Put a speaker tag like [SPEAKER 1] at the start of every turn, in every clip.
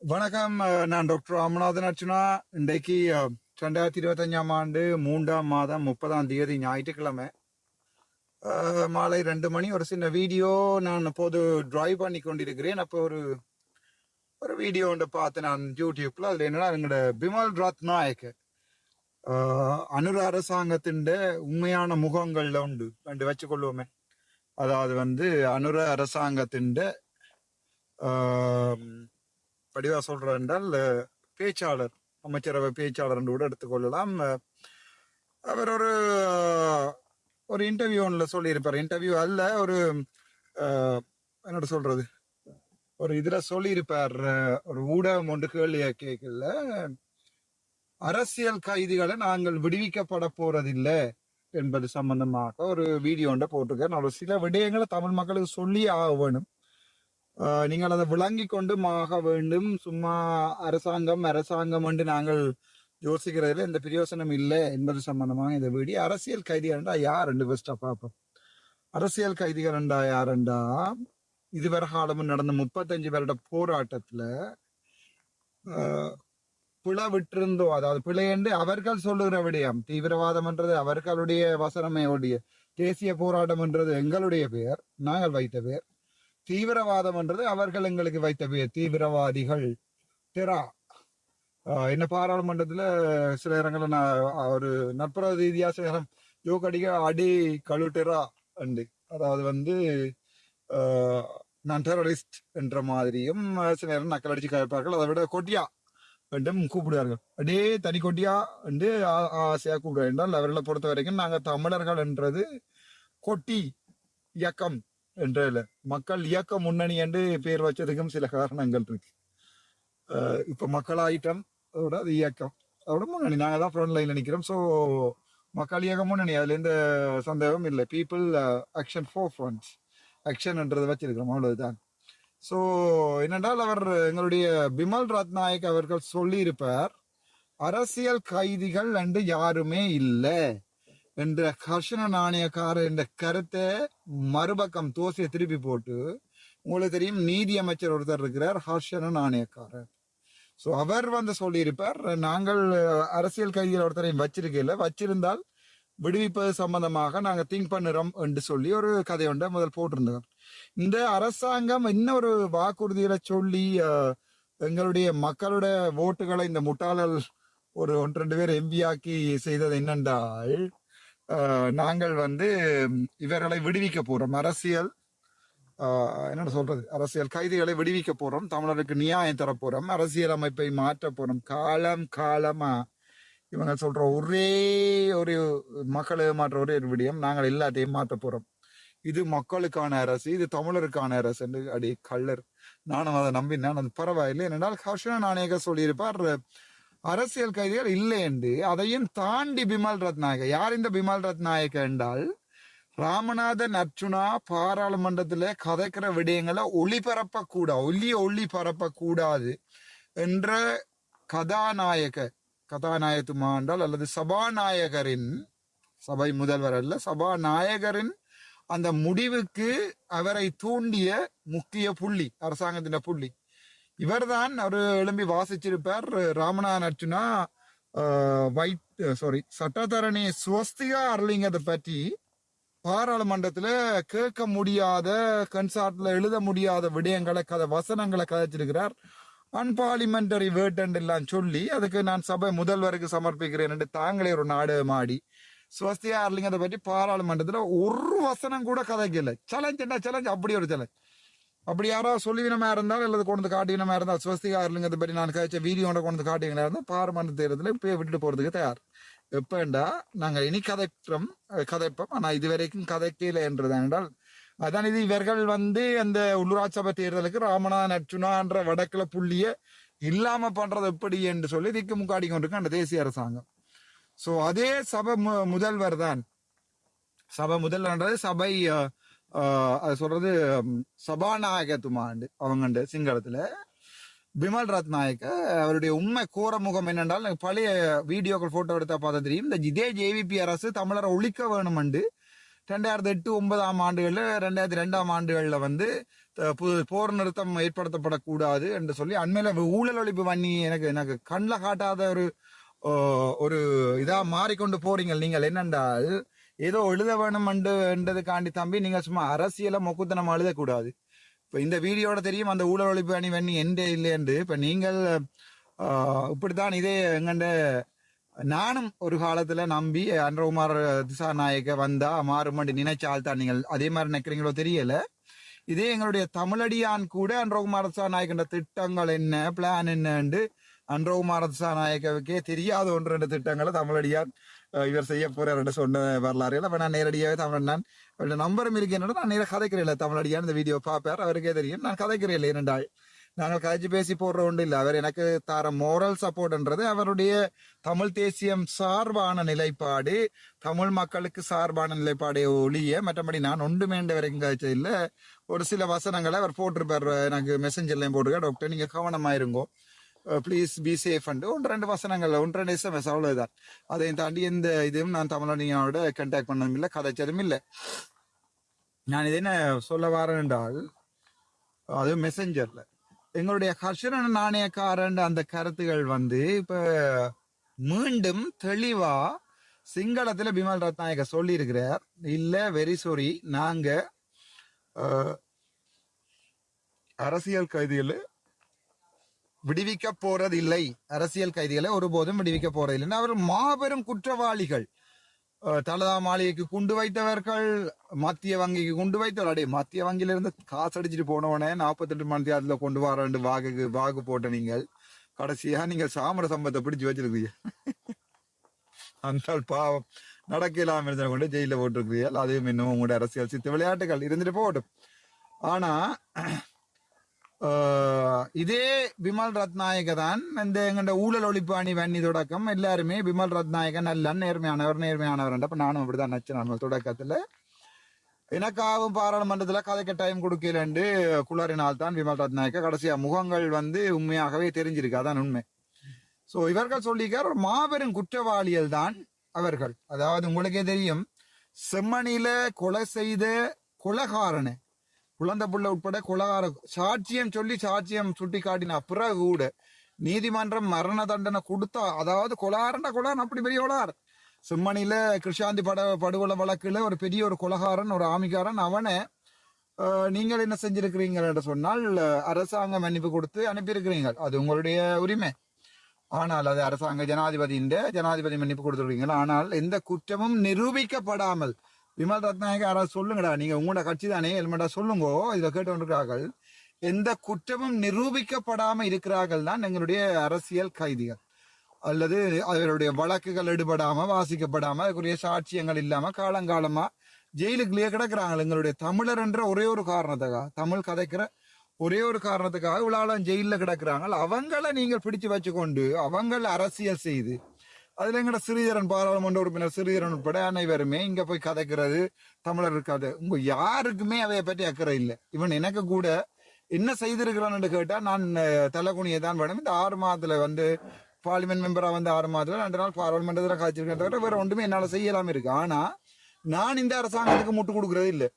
[SPEAKER 1] வணக்கம் நான் டாக்டர் ராமநாதன் அர்ச்சுனா இன்றைக்கு ரெண்டாயிரத்தி இருபத்தஞ்சாம் ஆண்டு மூன்றாம் மாதம் முப்பதாம் தேதி ஞாயிற்றுக்கிழமை. மாலை ரெண்டு மணி ஒரு சின்ன வீடியோ நான் இப்போது டிரைவ் பண்ணி கொண்டிருக்கிறேன். அப்போ ஒரு ஒரு வீடியோ ஒன்று பார்த்தேன் நான் யூடியூப்பில் அதில் என்னன்னா எங்களோட பிமல் ரத்நாயக் அஹ், அனுர அரசாங்கத்தின் உண்மையான முகங்கள்ல உண்டு. ரெண்டு வச்சுக்கொள்வோமே. அதாவது வந்து அனுர அரசாங்கத்தின் படிவா சொல்ற என்றால் பேச்சாளர் அமைச்சரவை பேச்சாளர் என்று கூட எடுத்துக்கொள்ளலாம். அவர் ஒரு ஒரு இன்டர்வியூ ஒன்றில் சொல்லியிருப்பார். இன்டர்வியூ அல்ல ஒரு என்னோட சொல்றது? ஒரு இதில் சொல்லியிருப்பார். ஒரு ஊடகம் ஒன்று கேள்வி கேட்கல. அரசியல் கைதிகளை நாங்கள் விடுவிக்கப்பட போறதில்லை என்பது சம்பந்தமாக ஒரு வீடியோ ஒன்றை போட்டிருக்கேன் ஒரு சில விடயங்களை தமிழ் மக்களுக்கு சொல்லி ஆக வேணும் நீங்கள் அதை விளங்கி கொண்டு ஆக வேண்டும். சும்மா அரசாங்கம் அரசாங்கம் என்று நாங்கள் யோசிக்கிறதுல இந்த பிரயோசனம் இல்லை என்பது சம்பந்தமாக இந்த வீடியோ அரசியல் கைதிகள்டா யார் ரெண்டு பெஸ்டா பார்ப்போம். அரசியல் கைதிகள்டா யாருண்டா? இதுவரை காலமும் நடந்த முப்பத்தஞ்சு வருட போராட்டத்துல பிழ பிழை விட்டிருந்தோ அதாவது பிழை என்று அவர்கள் சொல்லுகிற விடயம் தீவிரவாதம் என்றது அவர்களுடைய வசனமே தேசிய போராட்டம் என்றது எங்களுடைய பெயர் நாங்கள் வைத்த பெயர். தீவிரவாதம் என்றது அவர்கள் எங்களுக்கு வைத்த தீவிரவாதிகள். தெரா. என்ன பாராளுமன்றத்துல சில இடங்கள்ல நான் ஒரு நட்புற ரீதியா சில இடம் ஜோக் அடி கழுட்டெரா அண்டு. அதாவது வந்து நான் டெரரிஸ்ட் என்ற மாதிரியும் சில நேரம் நக்கல் அடிச்சு கேட்பார்கள் அதை விட கொட்டியா என்றும் கூப்பிடுவார்கள். அடே தனி கொட்டியா என்று ஆ- ஆசையா கூப்பிடுவார்கள் என்றால் அவர்களை பொறுத்த வரைக்கும் நாங்கள் தமிழர்கள் என்றது கொட்டி இயக்கம் என்ற மக்கள் இயக்க முன்னணி என்று பெயர் வச்சதுக்கும் சில காரணங்கள் இருக்கு. இப்போ இப்ப மக்கள் ஆயிட்டம் அதோட அது இயக்கம். அதோட முன்னணி. நாங்க தான் ஃப்ரண்ட் லைன்ல நிக்கிறோம். ஸோ மக்கள் இயக்கம் முன்னணி. அதுல எந்த சந்தேகமும் இல்லை. பீப்புள் ஆக்ஷன் ஃபோர் ஃப்ரண்ட்ஸ் ஆக்ஷன்ன்றதை வச்சிருக்கிறோம். அவ்வளவுதான். ஸோ என்னென்றால் அவர் எங்களுடைய பிமல் ரத்நாயக் அவர்கள் சொல்லியிருப்பார் அரசியல் கைதிகள் என்று யாருமே இல்லை. என்ற கர்ஷன நாணயக்காரர் என்ற கருத்தை மறுபக்கம் தோசையை திருப்பி போட்டு உங்களுக்கு தெரியும் நீதி அமைச்சர் ஒருத்தர் இருக்கிறார் ஹர்ஷன நாணயக்காரர். ஸோ அவர் வந்து சொல்லியிருப்பார் நாங்கள் அரசியல் கைதிகள் ஒருத்தரையும் வச்சிருக்கல வச்சிருந்தால் விடுவிப்பது சம்பந்தமாக நாங்கள் திங்க் பண்ணுறோம் என்று சொல்லி ஒரு கதை ஒன்றை முதல் போட்டிருந்தோம் இந்த அரசாங்கம் இன்னொரு வாக்குறுதிகளை சொல்லி எங்களுடைய மக்களோட ஓட்டுகளை இந்த முட்டாளல் ஒரு ஒன்று ரெண்டு பேர் எம்பி ஆக்கி செய்தது என்னென்றால் நாங்கள் வந்து இவர்களை விடுவிக்க போறோம். அரசியல் என்ன என்னோட சொல்றது? அரசியல் கைதிகளை விடுவிக்க போறோம். தமிழருக்கு நியாயம் தர போறோம். அரசியல் அமைப்பை மாற்ற போறோம். காலம் காலமா இவங்க சொல்ற ஒரே ஒரு மக்களை மாற்ற ஒரே ஒரு விடயம் நாங்கள் எல்லாத்தையும் மாற்ற போறோம். இது மக்களுக்கான அரசு இது தமிழருக்கான அரசு என்று அடி கள்ளர். நானும் அதை நம்பினேன். அது பரவாயில்லை. என்னென்றால் ஹர்ஷனா நாணயக சொல்லியிருப்பார் அரசியல் கைதிகள் இல்லை என்று அதையும் தாண்டி பிமல் ரத்நாயக யார் இந்த பிமல் ரத்நாயக என்றால் ராமநாதன் அர்ச்சுனா பாராளுமன்றத்துல கதைக்கிற விடயங்களை ஒளிபரப்ப கூட ஒளிய ஒளி பரப்ப கூடாது என்ற கதாநாயக கதாநாயகத்துமா என்றால் அல்லது சபாநாயகரின் சபை முதல்வர் அல்ல சபாநாயகரின் அந்த முடிவுக்கு அவரை தூண்டிய முக்கிய புள்ளி அரசாங்கத்தின் புள்ளி. இவர்தான் அவர் எழும்பி வாசிச்சிருப்பார். ராமநாதன் அர்ச்சுனா வைட் சாரி சட்டத்தரணி சுவஸ்திகா அருளிங்கதை பற்றி பாராளுமன்றத்தில் கேட்க முடியாத கன்சார்ட்ல எழுத முடியாத விடயங்களை கதை வசனங்களை கதைச்சிருக்கிறார். அன்பார்லிமெண்டரி வேர்ட் எல்லாம் சொல்லி அதுக்கு நான் சபை முதல்வருக்கு சமர்ப்பிக்கிறேன் என்று தாங்களே ஒரு நாடகம் ஆடி சுவஸ்தியா அர்லிங்கத்தை பற்றி பாராளுமன்றத்தில் ஒரு வசனம் கூட கதைக்கல. சேலஞ்ச் என்ன? சேலஞ்ச் அப்படி ஒரு சேலஞ்ச் அப்படி யாராவது சொல்லிவினமா இருந்தால் அல்லது கொண்டு காட்டினமா இருந்தால் ஸ்வஸ்திகா அர்லிங்கத்தை பற்றி நான் கழிச்ச வீடியோட கொண்டு காட்டிங்களா இருந்தால் பாராளுமன்ற தேர்தலில் இப்போ விட்டுட்டு போறதுக்கு தயார். எப்பண்டா நாங்கள் இனி கதைக்கிறோம் அஹ் கதைப்போம். ஆனா இதுவரைக்கும் கதைக்கல என்றது என்றால் அதான் இது இவர்கள் வந்து அந்த உள்ளூராட்சி சபை தேர்தலுக்கு ராமநாதன் அர்ச்சுனான்ற வடக்கில் புள்ளிய இல்லாம பண்றது எப்படி என்று சொல்லி திக்கு முக்காடி கொண்டிருக்கு அந்த தேசிய அரசாங்கம். சோ அதே சபை மு- முதல்வர் தான். சபை முதல்வர்ன்றது சபை அது சொல்றது சபாநாயகத்துமாண்டு அவங்கண்டு சிங்களத்துல. பிமல் ராத்நாயக்க அவருடைய உண்மை கோர முகம் என்னென்றால் எனக்கு பழைய வீடியோக்கள் போட்டோ எடுத்தா பார்த்தா தெரியும். இந்த இதே ஜேவிபி அரசு தமிழரை ஒழிக்க வேணுமெண்டு. ரெண்டாயிரத்தி எட்டு ஒன்பதாம் ஆண்டுகளில் ரெண்டாயிரத்தி ரெண்டாம் ஆண்டுகளில் வந்து போர் நிறுத்தம் ஏற்படுத்தப்படக்கூடாது என்று சொல்லி அண்மையில ஊழல் ஒழிப்பு பண்ணி எனக்கு எனக்கு கண்ணில் காட்டாத ஒரு ஒரு இதாக மாறிக்கொண்டு போறீங்க நீங்கள் என்னென்றால் ஏதோ எழுத வேணும் என்றதுக்காண்டி தம்பி நீங்க சும்மா அரசியலை மொக்குத்தனம் எழுதக்கூடாது. இப்ப இந்த வீடியோட தெரியும் அந்த ஊழல் ஒழிப்பு அணி வண்ணி எண்டே இல்லையென்று இப்ப நீங்கள் இப்படித்தான் இதே எங்கண்ட நானும் ஒரு காலத்துல நம்பி அன்றகுமார் திசாநாயக்க வந்தா மாறுமண்டி நினைச்சால் தான் நீங்கள் அதே மாதிரி நினைக்கிறீங்களோ தெரியல. இதே எங்களுடைய தமிழடியான் கூட அன்றகுமார் திசாநாயக்கன்ற திட்டங்கள் என்ன பிளான் என்னன்னு அன்றவு திசாநாயக்கவுக்கே தெரியாத ஒன்று ரெண்டு திட்டங்களை தமிழடியார் இவர் செய்ய போறார் என்று சொன்ன வரலாறு. இல்லை நான் நேரடியாகவே தமிழ் நான் அவருடைய நம்பரும் இருக்கேன் நான் நேரம் கதைக்கிறேன் தமிழடியான் இந்த வீடியோ பார்ப்பார். அவருக்கே தெரியும். நான் கதைக்கிறேன் இல்லை இரண்டாள் நாங்கள் கதைச்சு பேசி போடுற ஒன்றும் இல்லை. அவர் எனக்கு தர மோரல் சப்போர்ட்ன்றது அவருடைய தமிழ் தேசியம் சார்பான நிலைப்பாடு தமிழ் மக்களுக்கு சார்பான நிலைப்பாடு ஒழிய மற்றபடி நான் ஒன்றுமேண்ட வரைக்கும் கதைச்சது இல்லை. ஒரு சில வசனங்களை அவர் போட்டிருப்பார். எனக்கு மெசஞ்சர்லையும் போட்டிருக்க டாக்டர் நீங்கள் கவனமாக இருங்கோ. ப்ளீஸ் பி சேஃப் அண்டு ஒன்று ரெண்டு வசனங்கள் ஒன்று ரெண்டு எஸ்எம்எஸ் அவ்வளோதான் அதையும் தாண்டி எந்த இதுவும் நான் தமிழனியோட கண்டாக்ட் பண்ணதும் இல்லை கதைச்சதும் இல்லை நான் இது என்ன சொல்ல வரேன் என்றால் அது மெசஞ்சரில் எங்களுடைய ஹர்ஷரன் நாணயக்காரன் அந்த கருத்துகள் வந்து இப்போ மீண்டும் தெளிவா சிங்களத்துல பிமல் ரத்நாயக சொல்லியிருக்கிறார் இல்லை இல்ல வெரி சாரி நாங்க அரசியல் கைதிகள் விடுவிக்க போறதில்லை. அரசியல் கைதிகளை ஒருபோதும் விடுவிக்க போறதில்லை. அவர் மாபெரும் குற்றவாளிகள். தலதா மாளிகைக்கு குண்டு வைத்தவர்கள் மத்திய வங்கிக்கு குண்டு வைத்தவர். அடே மத்திய வங்கியில இருந்து காசு அடிச்சுட்டு போனவனே நாற்பத்தெட்டு மணி நேரத்துல கொண்டு வர ரெண்டு வாகுக்கு வாகு போட்ட நீங்கள். கடைசியா நீங்கள் சாமர சம்பத்தை பிடிச்சு வச்சிருக்கீங்க அந்த பாவம். நடக்கலாம் இருந்த கொண்டு ஜெயில போட்டிருக்கிறீர்கள். அதுவும் இன்னும் உங்களுடைய அரசியல் சித்து விளையாட்டுகள். இருந்துட்டு போகட்டும். ஆனா இதே விமல் ரத்நாயக தான் இந்த எங்கண்ட ஊழல் ஒழிப்பு அணி வன்னி தொடக்கம். எல்லாருமே விமல் ரத்நாயக நல்ல நேர்மையானவர் நேர்மையானவர் அப்ப நானும் அப்படிதான் நச்சினான் தொடக்கத்துல. எனக்காகவும் பாராளுமன்றத்துல கதைக்க டைம் கொடுக்கலண்டு குளறினால் தான் விமல் ரத்நாயக்க கடைசியா முகங்கள் வந்து உண்மையாகவே தெரிஞ்சிருக்கு. அதான் உண்மை. சோ இவர்கள் சொல்லிக்கார் ஒரு மாபெரும் குற்றவாளிகள் தான் அவர்கள். அதாவது உங்களுக்கே தெரியும் செம்மணியில கொலை செய்த கொலகாரனை. குழந்தை புள்ள உட்பட கொலகார சாட்சியம் சொல்லி சாட்சியம் சுட்டி காட்டின பிறகு கூட நீதிமன்றம் மரண தண்டனை கொடுத்தா அதாவது கொலாரண்ட கொலாரன் அப்படி பெரிய கொலார் செம்மணியில கிருஷாந்தி பட படுகொலை வழக்குல ஒரு பெரிய ஒரு கொலகாரன் ஒரு ஆமிக்காரன் அவனை நீங்கள் என்ன செஞ்சிருக்கிறீங்க என்று சொன்னால் அரசாங்கம் மன்னிப்பு கொடுத்து அனுப்பியிருக்கிறீங்க அது உங்களுடைய உரிமை. ஆனால் அது அரசாங்க ஜனாதிபதியின் ஜனாதிபதி மன்னிப்பு கொடுத்துருக்கீங்க ஆனால் எந்த குற்றமும் நிரூபிக்கப்படாமல் விமல் ரத்நாயக யாராவது சொல்லுங்கடா. நீங்க உங்களோட கட்சி தானே ஹெல்மெட்டா சொல்லுங்கோ. இதுல கேட்டு எந்த குற்றமும் நிரூபிக்கப்படாமல் இருக்கிறார்கள் தான் எங்களுடைய அரசியல் கைதிகள். அல்லது அவருடைய வழக்குகள் எடுபடாம வாசிக்கப்படாம அதுக்குரிய சாட்சியங்கள் இல்லாம காலங்காலமா ஜெயிலுக்குள்ளேயே கிடக்குறாங்க எங்களுடைய தமிழர் என்ற ஒரே ஒரு காரணத்துக்காக தமிழ் கதைக்கிற ஒரே ஒரு காரணத்துக்காக இவ்வளவு ஜெயிலில் கிடக்குறாங்க. அவங்கள நீங்கள் பிடிச்சு வச்சுக்கொண்டு அவங்கள அரசியல் செய்து அதுல எங்கட ஸ்ரீதரன் பாராளுமன்ற உறுப்பினர் சிறிதரன் உட்பட அனைவருமே இங்க போய் கதைக்கிறது தமிழர் இருக்காது உங்க யாருக்குமே அதைய பற்றி அக்கறை இல்லை. இவன் எனக்கு கூட என்ன செய்திருக்கிறான்னு கேட்டா நான் தலைகுனியை தான் வேணும். இந்த ஆறு மாதத்துல வந்து பார்லிமெண்ட் மெம்பரா வந்து ஆறு மாதத்துல ரெண்டு நாள் பாராளுமன்றத்தில் காய்ச்சிருக்கேன் தவிர வேற ஒன்றுமே என்னால செய்யலாமல் இருக்கு. ஆனா நான் இந்த அரசாங்கத்துக்கு முட்டு கொடுக்கறது இல்லை.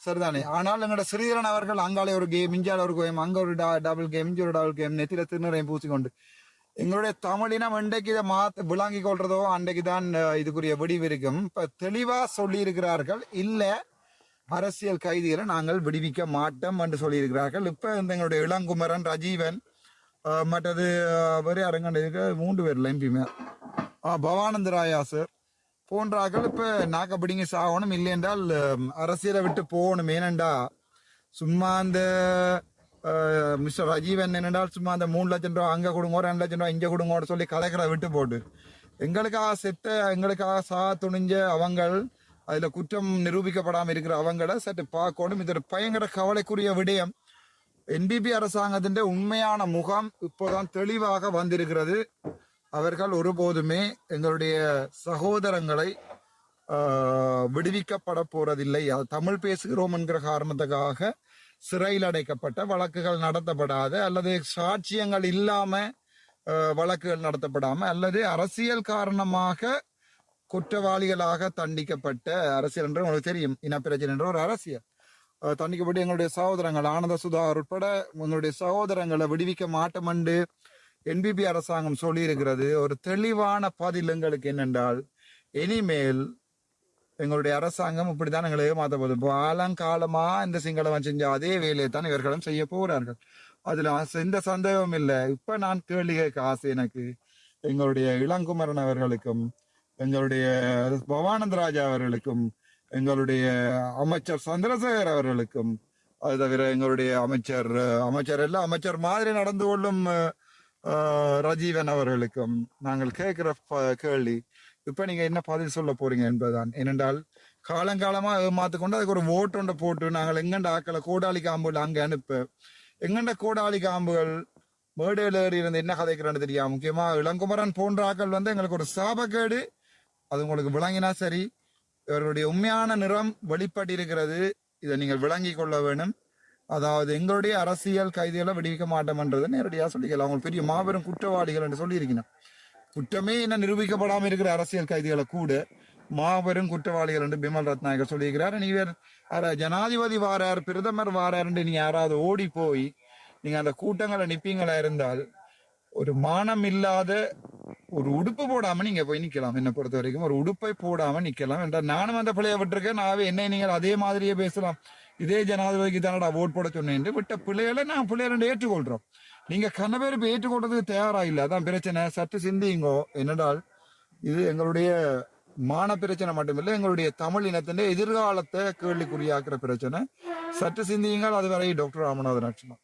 [SPEAKER 1] சரிதானே? ஆனால் எங்களோட ஸ்ரீதரன் அவர்கள் அங்காலே ஒரு கேம் இஞ்சால ஒரு கேம் அங்க ஒரு டபுள் கேம் இஞ்சி ஒரு டபுள் கேம் நெத்தில திருநரையும் பூசிக்கொண்டு எங்களுடைய தமிழினம் இன்றைக்கு இதை மாத்த விளங்கி கொள்றதோ அன்றைக்கு தான் இதுக்குரிய விடிவு இருக்கும் இப்ப தெளிவா சொல்லி இருக்கிறார்கள் இல்ல அரசியல் கைதிகளை நாங்கள் விடுவிக்க மாட்டோம் என்று சொல்லி இருக்கிறார்கள் இப்ப இந்த எங்களுடைய இளங்குமரன் ரஜீவன் மற்றது அஹ், வேறு அரங்கன் இருக்க? மூன்று பேர் எம்பிமே பவானந்த ராயா சார் போன்றார்கள். இப்ப நாக்க பிடிங்க சாகணும். இல்லை என்றால் அரசியலை விட்டு போகணும். ஏனெண்டா சும்மா அந்த மிஸ்டர் ரஜீவன் என்னென்றால் சும்மா அந்த மூணு லட்சம் ரூபா அங்கே கொடுங்க ரெண்டு லட்சம் ரூபா இங்கே கொடுங்கன்னு சொல்லி கலைக்கிறத விட்டு போட்டு. எங்களுக்காக செத்த எங்களுக்காக சா துணிஞ்ச அவங்கள் அதில் குற்றம் நிரூபிக்கப்படாமல் இருக்கிற அவங்கள சற்று பார்க்கணும். இது ஒரு பயங்கர கவலைக்குரிய விடயம். என்பிபி அரசாங்கத்தின் உண்மையான முகம் இப்போதான் தெளிவாக வந்திருக்கிறது. அவர்கள் ஒருபோதுமே எங்களுடைய சகோதரங்களை விடுவிக்கப்பட போறதில்லை. தமிழ் பேசுகிறோம் என்கிற காரணத்துக்காக சிறையில் அடைக்கப்பட்ட வழக்குகள் நடத்தப்படாத அல்லது சாட்சியங்கள் இல்லாம வழக்குகள் நடத்தப்படாம அல்லது அரசியல் காரணமாக குற்றவாளிகளாக தண்டிக்கப்பட்ட அரசியல் என்று உங்களுக்கு தெரியும். இனப்பிரச்சனை என்ற ஒரு அரசியல். தண்டிக்கப்பட்டு எங்களுடைய சகோதரங்கள் ஆனந்த சுதாகர் உட்பட உங்களுடைய சகோதரங்களை விடுவிக்க மாட்டோம் என்று என்பிபி அரசாங்கம் சொல்லியிருக்கிறது. ஒரு தெளிவான பதில் எங்களுக்கு என்னென்றால் இனிமேல் எங்களுடைய அரசாங்கம் இப்படித்தான் எங்களை ஏமாத்த போகுது. இப்போ ஆலங்காலமா இந்த சிங்களவன் செஞ்ச அதே வேலையை தான் இவர்களும் செய்ய போகிறார்கள் அதுல எந்த சந்தேகமும் இல்லை. இப்ப நான் கேள்வி கேட்க ஆசை எனக்கு. எங்களுடைய இளங்குமரன் அவர்களுக்கும் எங்களுடைய பவானந்தராஜா அவர்களுக்கும் எங்களுடைய அமைச்சர் சந்திரசேகர் அவர்களுக்கும் அது தவிர எங்களுடைய அமைச்சர் அமைச்சர் எல்லாம் அமைச்சர் மாதிரி நடந்து கொள்ளும் ரஜீவன் அவர்களுக்கும் நாங்கள் கேட்கிற கேள்வி இப்ப நீங்க என்ன பதில் சொல்ல போறீங்க என்பதுதான். ஏனென்றால் காலங்காலமா ஏமாத்து கொண்டு அதுக்கு ஒரு ஓட்டொண்டை போட்டு நாங்கள் எங்கண்ட ஆக்களை கோடாளி காம்புகள் அங்க அனுப்ப எங்கண்ட கோடாளி காம்புகள் மேடையில் ஏறி இருந்து என்ன கதைக்கிறேன்னு தெரியாது முக்கியமா இளங்குமரன் போன்ற ஆக்கள் வந்து எங்களுக்கு ஒரு சாபக்கேடு. அது உங்களுக்கு விளங்கினா சரி இவர்களுடைய உண்மையான நிறம் வெளிப்பட்டு இருக்கிறது. இதை நீங்கள் விளங்கி கொள்ள வேணும் அதாவது எங்களுடைய அரசியல் கைதிகளை விடுவிக்க மாட்டோம்ன்றது நேரடியாக சொல்லிக்கலாம். அவங்க பெரிய மாபெரும் குற்றவாளிகள் என்று சொல்லியிருக்கணும் குற்றமே என்ன நிரூபிக்கப்படாம இருக்கிற அரசியல் கைதிகளை கூட. மாபெரும் குற்றவாளிகள் என்று பிமல் ரத்நாயகர் சொல்லியிருக்கிறார். நீவர் ஜனாதிபதி வாரார் பிரதமர் வாரார் என்று நீங்க யாராவது ஓடி போய் நீங்க அந்த கூட்டங்களை நிப்பீங்களா இருந்தால் ஒரு மானம் இல்லாத ஒரு உடுப்பு போடாம நீங்க போய் நிக்கலாம். என்னை பொறுத்த வரைக்கும் ஒரு உடுப்பை போடாம நிக்கலாம் என்றால் நானும் அந்த பிள்ளைய விட்டுருக்கேன். நாவே என்ன நீங்கள் அதே மாதிரியே பேசலாம். இதே ஜனாதிபதிக்கு தானடா ஓட் போட சொன்னேன் விட்ட பிள்ளைகளை நான் பிள்ளைகளை ஏற்றுக்கொள்றோம். நீங்க கணவர் ஏற்றுக்கொண்டதுக்கு தயாரா இல்ல அதான் பிரச்சனை. சற்று சிந்திங்கோ. என்னடால் இது எங்களுடைய மான பிரச்சனை மட்டுமில்லை எங்களுடைய தமிழ் இனத்தின் எதிர்காலத்தை கேள்விக்குறியாக்குற பிரச்சனை. சற்று சிந்தியுங்கள் அதுவரை டாக்டர் ராமநாதன் லட்சுமணன்